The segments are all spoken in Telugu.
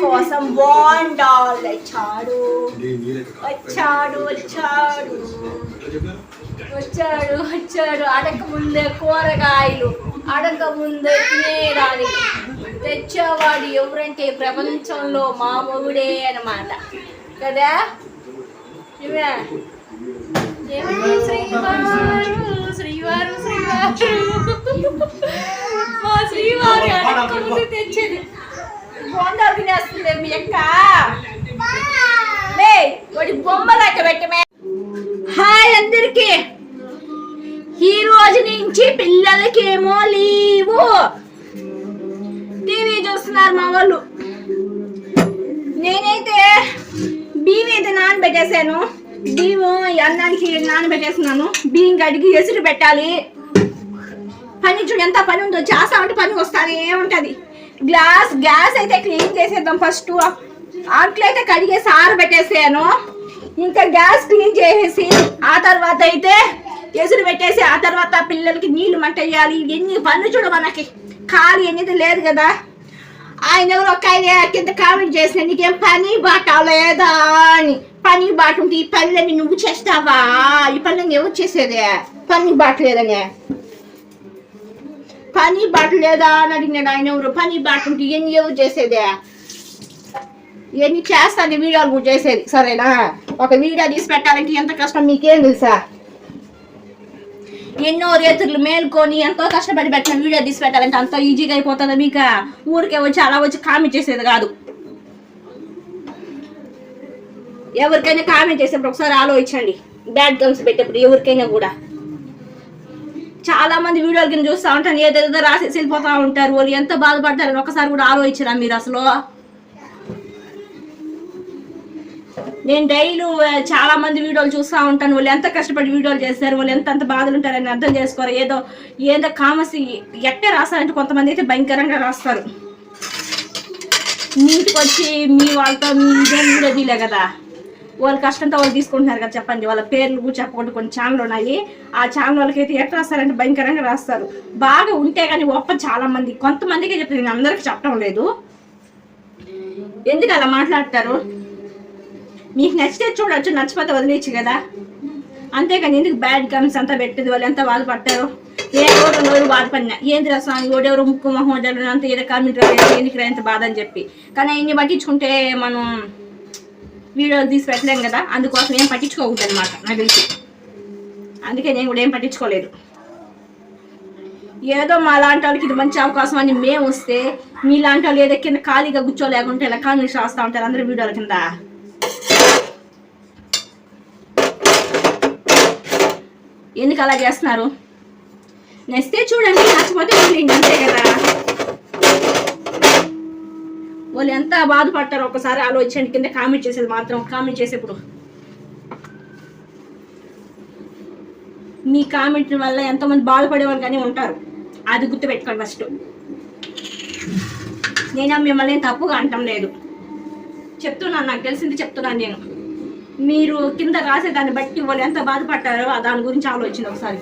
కోసం బోండాలు తెచ్చాడు వచ్చాడు వచ్చాడు. వచ్చాడు వచ్చాడు. అడక ముందే కూరగాయలు అడక ముందే తినేదానికి తెచ్చేవాడు ఎవరంటే ప్రపంచంలో మా మొగుడే అన్నమాట. కదా? శ్రీవారు? శ్రీవారు శ్రీవారు. మా శ్రీవారు అడక ముందు తెచ్చేది. ఫోన్ దొరికినేస్తుంది మీ యొక్క లే వాడి పెట్టమే. హాయ్ అందరికి. ఈ రోజు నుంచి పిల్లలకేమో లీవు. టీవీ చూస్తున్నారు మా వాళ్ళు. నేనైతే బియ్యం అయితే నానబెట్టేశాను. బియ్యం ఈ అన్నానికి నానబెట్టేస్తున్నాను. బియ్యం కడిగి ఎసురు పెట్టాలి. పని చూడు ఎంత పని ఉందో చేస్తా ఉంటే పని వస్తానే గ్లాస్ గ్యాస్ అయితే క్లీన్ చేసేద్దాం ఫస్ట్. అట్లయితే అయితే కడిగేసి ఆరబెట్టేసాను ఇంకా గ్యాస్ క్లీన్ చేసేసి ఆ తర్వాత అయితే ఎసురు పెట్టేసి ఆ తర్వాత పిల్లలకి నీళ్ళు మంట వేయాలి ఎన్ని పనులు చూడు మనకి. ఖాళీ అనేది లేదు కదా. ఆయన ఎవరు ఒక ఆయన కింద కామెంట్ చేసిన నీకేం పని బాట లేదా అని. పని బాట ఉంటే ఈ పనులన్నీ నువ్వు చేస్తావా? ఈ పనులన్నీ ఎవరు చేసేదే? పని బాట లేదనే. పని బాట లేదా అని అడిగినాడు ఆయన ఎవరు? పని బాట ఉంటే ఎన్ని ఎవరు చేసేదే. ఇవన్నీ చేస్తాను వీడియోలు కూడా చేసేది. సరేనా? ఒక వీడియో తీసి పెట్టాలంటే ఎంత కష్టం? మీకేం తెలుసా? ఎన్నో రేతులు మేల్కొని ఎంతో కష్టపడి పెట్టిన వీడియో తీసి పెట్టాలంటే అంత ఈజీగా అయిపోతుంది మీకు. ఊరికే వచ్చి అలా వచ్చి కామెంట్ చేసేది కాదు. ఎవరికైనా కామెంట్ చేసేప్పుడు ఒకసారి ఆలోచించండి. బ్యాడ్ గమ్స్ పెట్టేప్పుడు ఎవరికైనా కూడా. చాలా మంది వీడియోలు కింద చూస్తూ ఉంటాను ఏదేదో రాసేసి వెళ్ళిపోతూ ఉంటారు. వాళ్ళు ఎంత బాధపడతారని ఒకసారి కూడా ఆలోచించరా మీరు అసలు? నేను డైలీ చాలా మంది వీడియోలు చూస్తూ ఉంటాను. వాళ్ళు ఎంత కష్టపడి వీడియోలు చేస్తారు? వాళ్ళు ఎంత అంత బాధలు ఉంటారని అర్థం చేసుకోరు? ఏదో ఏదో కామర్స్ ఎట్టే రాస్తారంటే కొంతమంది అయితే భయంకరంగా రాస్తారు. నీటికి వచ్చి మీ వాళ్ళతో మీ ఇదే వీడియో తీలే కదా? వాళ్ళ కష్టంతో వాళ్ళు తీసుకుంటున్నారు కదా చెప్పండి. వాళ్ళ పేర్లు చెప్పకుండా కొన్ని ఛానల్ ఉన్నాయి. ఆ ఛానల్ వాళ్ళకైతే ఎట్లా రాస్తారంటే భయంకరంగా రాస్తారు. బాగా ఉంటే కానీ ఒప్ప చాలా మంది కొంతమందికే చెప్తాను నేను అందరికి చెప్పడం లేదు. ఎందుకు అలా మాట్లాడతారు? మీకు నచ్చితే చూడొచ్చు నచ్చిపోతే వదిలేయచ్చు కదా. అంతేకాని ఎందుకు బ్యాడ్ గమ్స్ అంతా పెట్టేది? వాళ్ళు ఎంత బాధపడతారు? ఏ రోజు రోజు బాధపడినా? ఏంది రసం ఓడెవరు ముక్కు మొహం అంత ఏదో కామెంట్ ఎందుకు రా ఎంత బాధ అని చెప్పి. కానీ ఇన్ని పట్టించుకుంటే మనం వీడియోలు తీసి పెట్టలేం కదా అందుకోసం ఏం పట్టించుకోకూడదు అనమాట నాకు తెలిసి. అందుకే నేను కూడా ఏం పట్టించుకోలేదు. ఏదో మా లాంటి వాళ్ళకి ఇది మంచి అవకాశం అని మేము వస్తే మీ లాంటి వాళ్ళు ఏదో కింద ఖాళీగా కూర్చోలేకుంటే ఇలా కామెంట్స్ రాస్తూ ఉంటారు అందరూ వీడియోల కింద. ఎందుకు అలా చేస్తున్నారు? నచ్చితే చూడండి నచ్చిపోతే అంతే కదా. వాళ్ళు ఎంత బాధపడతారో ఒకసారి ఆలోచించండి. కింద కామెంట్ చేసేది మాత్రం కామెంట్ చేసేప్పుడు. మీ కామెంట్ వల్ల ఎంతోమంది బాధపడేవారు కానీ ఉంటారు. అది గుర్తుపెట్టుకోండి ఫస్ట్. నేను మిమ్మల్ని ఏం తప్పుగా అంటం లేదు. చెప్తున్నాను నాకు తెలిసింది చెప్తున్నాను నేను. మీరు కింద రాసే దాన్ని బట్టి వాళ్ళు ఎంత బాధపడ్డారో దాని గురించి ఆలోచించండి ఒకసారి.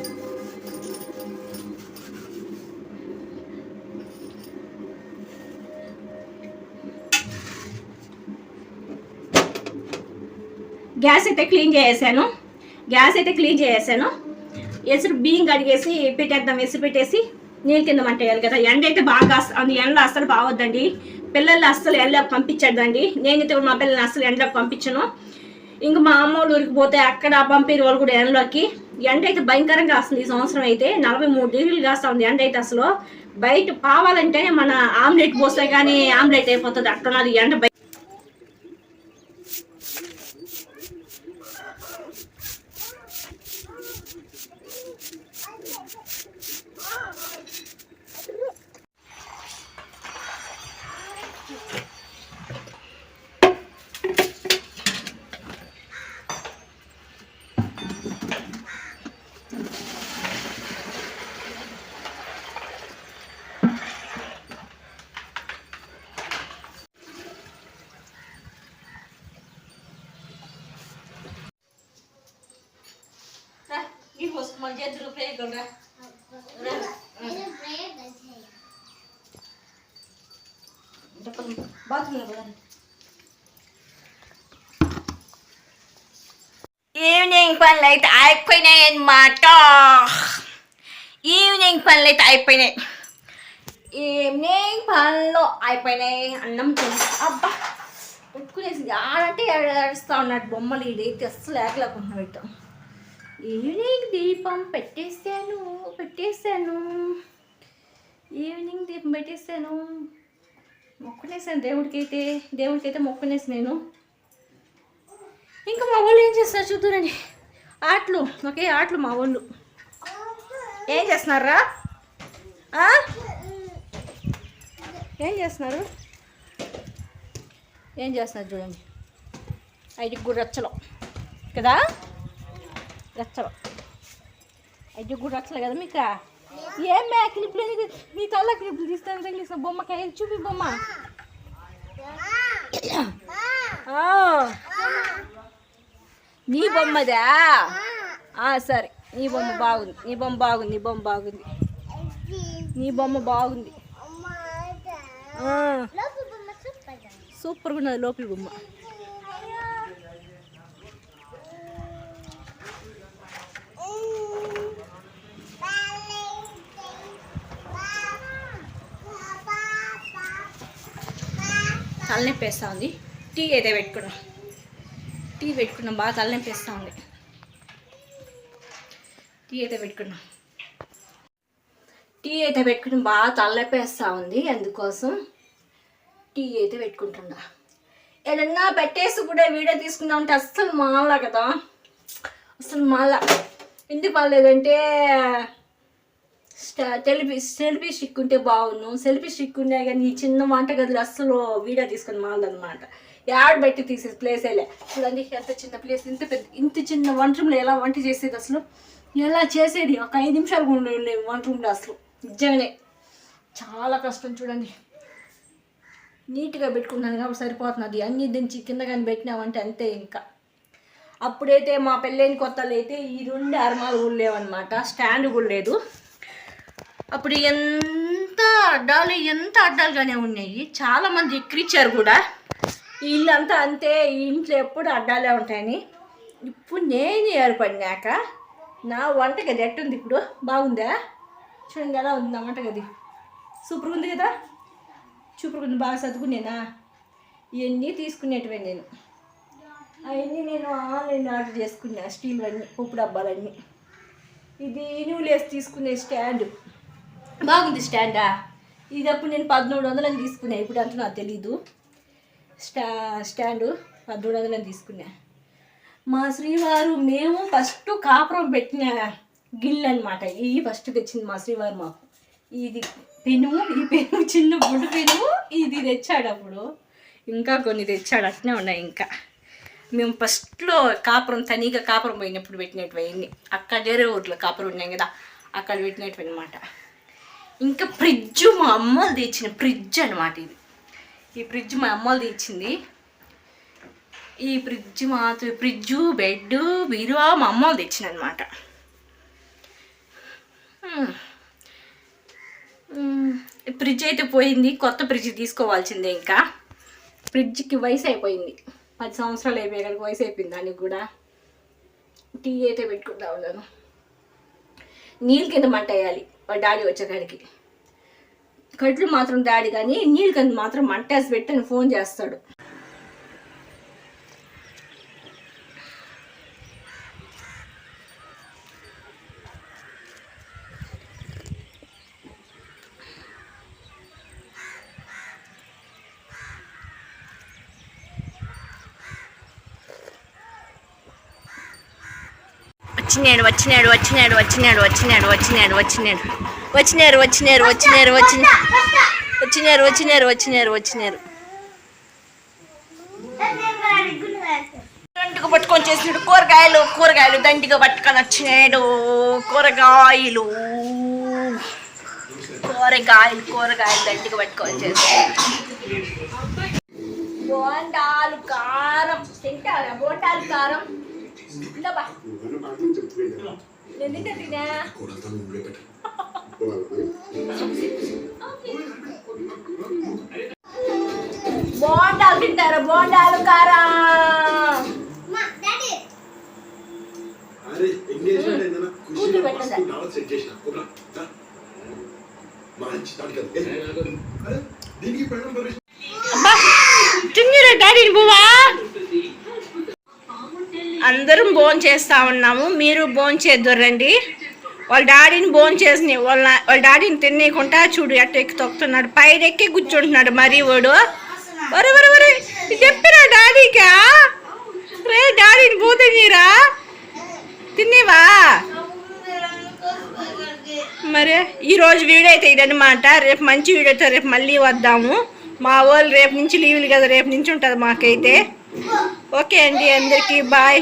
గ్యాస్ అయితే క్లీన్ చేసేసాను. గ్యాస్ అయితే క్లీన్ చేసేసాను. ఎసురు బియ్యం కడిగేసి పెట్టేద్దాం ఎసురు పెట్టేసి నీళ్ళ కింద మంట వేయాలి కదా. ఎండ అయితే బాగా అది ఎండ అస్సలు బాగొద్దండి. పిల్లల్ని అస్సలు ఎండలోకి పంపించద్దండి. నేనైతే మా పిల్లల్ని అస్సలు ఎండలోకి పంపించను. ఇంక మా అమ్మ ఊరికి పోతే అక్కడ పంపిన వాళ్ళు కూడా ఎండలోకి. ఎండ అయితే భయంకరంగా వస్తుంది ఈ సంవత్సరం అయితే. నలభై మూడు డిగ్రీలు కాస్తా ఉంది ఎండ అయితే అసలు. బయట పావాలంటే మన ఆమ్లెట్ పోస్తే కానీ ఆమ్లెట్ అయిపోతుంది. అక్కడ ఎండ మన చేతులు ప్రయోగం రా బాత్రూమ్ ఈవినింగ్ పనులు అయితే అయిపోయినాయి అనమాట ఈవినింగ్ పనులు అయితే అయిపోయినాయి ఈవినింగ్ పనులు అయిపోయినాయి అన్నం అబ్బా పెట్టుకునేసింది ఆడంటే ఏడుస్తా ఉన్నాడు బొమ్మలు ఇది అస్సలు లేకలేకుండా పెట్టాం ఈవినింగ్ దీపం పెట్టేసాను పెట్టేసాను ఈవినింగ్ దీపం పెట్టేసాను మొక్కునేసాను దేవుడికైతే దేవుడికైతే మొక్కునేసి నేను. ఇంకా మా వాళ్ళు ఏం చేస్తారు చూద్దురండి. ఆటలు ఒకే ఆటలు మా వాళ్ళు. ఏం చేస్తున్నారా? ఏం చేస్తున్నారు? ఏం చేస్తున్నారు చూడండి. ఐదు గుర్రచ్చలో రచ్చలో. కదా? రచ్చలో ఐదుకి కూడా రచ్చలు కదా మీకు? ఏం మే క్లిప్లు మీ కళ్ళ క్లిప్లు తీస్తాను తగిలిసిన బొమ్మకాయ చూపి బొమ్మ. ఆ. నీ బొమ్మదా? ఆ, సరే. నీ బొమ్మ బాగుంది. నీ బొమ్మ బాగుంది. నీ బొమ్మ బాగుంది. నీ బొమ్మ బాగుంది. సూపర్గా ఉన్నది లోపలి బొమ్మ. తలనొప్పి వేస్తూ ఉంది. టీ అయితే పెట్టుకున్నాం. టీ పెట్టుకున్నాం బాగా తలనొప్పి వేస్తూ ఉంది. టీ అయితే పెట్టుకున్నాం. టీ అయితే పెట్టుకుని బాగా తలనొప్పి వేస్తూ ఉంది. అందుకోసం టీ అయితే పెట్టుకుంటున్నా. ఏదన్నా పెట్టేసి కూడా వీడియో తీసుకుందాం అంటే అస్సలు మాలా కదా. అసలు మాలా. ఎందుకు పర్లేదంటే స్టా సెల్ఫీ సెల్ఫీ స్టిక్ ఉంటే బాగుండు. సెల్ఫీ స్టిక్ ఉండే కానీ ఈ చిన్న వంట గదిలో అస్సలు వీడియో తీసుకొని మాలదనమాట యాడ్ బయట తీసే ప్లేస్ వెళ్ళే చూడండి ఎంత చిన్న ప్లేస్ ఇంత పెద్ద ఇంత చిన్న వంట రూమ్లో ఎలా వంట చేసేది అసలు? ఎలా చేసేది? ఒక ఐదు నిమిషాలు కూడా ఉండేవి వంట రూమ్లో అసలు. నిజంగానే. చాలా కష్టం చూడండి. నీట్గా పెట్టుకున్నాను కాబట్టి సరిపోతున్నది అన్ని దించి కింద కానీ పెట్టినామంటే అంతే ఇంకా. అప్పుడైతే మా పెళ్ళైన కొత్తలు అయితే ఈ రెండు అరమాలు కూడా లేవన్నమాట. స్టాండ్ కూడా లేదు. అప్పుడు ఎంత అడ్డాలు ఎంత అడ్డాలుగానే ఉన్నాయి. చాలా మంది ఎక్కిరిచ్చారు కూడా. ఈ ఇల్లు అంతా అంతే ఈ ఇంట్లో ఎప్పుడు అడ్డాలే ఉంటాయని. ఇప్పుడు నేను ఏర్పడినాక నా వంటగది ఎట్టుంది ఇప్పుడు? బాగుందా? చూడండి ఎలా ఉంది నా వంటగది. సూపర్గా ఉంది కదా? సూపర్గా ఉంది బాగా చదువుకునేనా ఇవన్నీ తీసుకునేటివే నేను. అవన్నీ నేను ఆన్లైన్ ఆర్డర్ చేసుకున్నా స్టీల్ అన్నీ ఉప్పు డబ్బాలన్నీ. ఇది నువ్వు లేసి తీసుకునే స్టాండ్. బాగుంది స్టాండా. ఇది అప్పుడు నేను పదమూడు వందలని తీసుకున్నా. ఇప్పుడు అంటూ నాకు తెలీదు. స్టా స్టాండు పదమూడు వందలని తీసుకున్నా. మా శ్రీవారు మేము ఫస్ట్ కాపురం పెట్టిన గిన్నె అనమాట ఈ ఫస్ట్ తెచ్చింది మా శ్రీవారు మాకు. ఇది పెనుము ఈ పెను చిన్న బుడ్డు పెను ఇది తెచ్చాడు అప్పుడు. ఇంకా కొన్ని తెచ్చాడు అట్నే ఉన్నాయి ఇంకా. మేము ఫస్ట్లో కాపురం తనీగా కాపురం పోయినప్పుడు పెట్టినట్టు అక్కడ వేరే ఊర్లో కాపురం ఉన్నాం కదా అక్కడ పెట్టినట్టు అనమాట ఇంకా ఫ్రిడ్జ్ మా అమ్మలు తెచ్చిన ఫ్రిడ్జ్ అనమాట ఇది. ఈ ఫ్రిడ్జ్ మా అమ్మలు తెచ్చింది ఈ ఫ్రిడ్జ్ మాత్రం ఫ్రిడ్జ్ బెడ్ బీరువా మా అమ్మోళ్ళు తెచ్చిన అనమాట ఫ్రిడ్జ్ అయితే పోయింది. కొత్త ఫ్రిడ్జ్ తీసుకోవాల్సిందే ఇంకా. ఫ్రిడ్జ్కి వయసు అయిపోయింది. పది సంవత్సరాలు అయిపోయాయి కనుక వయసు అయిపోయింది దానికి కూడా. టీ అయితే పెట్టుకుంటా ఉన్నాను నీళ్ళ కింద మంట వేయాలి. మా డాడీ వచ్చేకాడికి కట్లు మాత్రం డాడీ కానీ నీళ్ళకంత మాత్రం మంటేసి పెట్టి అని ఫోన్ చేస్తాడు. వచ్చినాడు వచ్చినాడు వచ్చినాడు వచ్చినాడు వచ్చినాడు వచ్చినాడు వచ్చినాడు. వచ్చినారు వచ్చినారు వచ్చినారు వచ్చినారు. వచ్చినారు వచ్చినారు వచ్చినారు దండిగా పట్టుకొని చేసినాడు కూరగాయలు కూరగాయలు దండిగా పట్టుకొని వచ్చినాడు. కూరగాయలు. కూరగాయలు కూరగాయలు దండిగా పట్టుకొని చేసినాడు బోండాలు కారం. తింటారా బోండాలు కారం? నేను తింటా. తినా. బోండాలు తింటారా? బోండాలు కారా? తిన్నీరా అందరం భోంచేస్తా ఉన్నాము. మీరు భోన్ వాళ్ళ డాడీని బోన్ చేసిన వాళ్ళ వాళ్ళ డాడీని తినేయకుండా చూడు ఎట్ట ఎక్కి తొక్కుతున్నాడు. పైన ఎక్కి కూర్చుంటున్నాడు మరీ వాడు. వరే వరే వరే చెప్పిరా డాడీకా? రే డాడీని భూతనీరా తినేవా? మరి ఈరోజు వీడియో అయితే ఇదనమాట రేపు మంచి వీడియోతో రేపు మళ్ళీ వద్దాము. మా వాళ్ళు రేపు నుంచి లీవులు కదా రేపు నుంచి ఉంటుంది మాకైతే. ఓకే అండి అందరికీ బాయ్.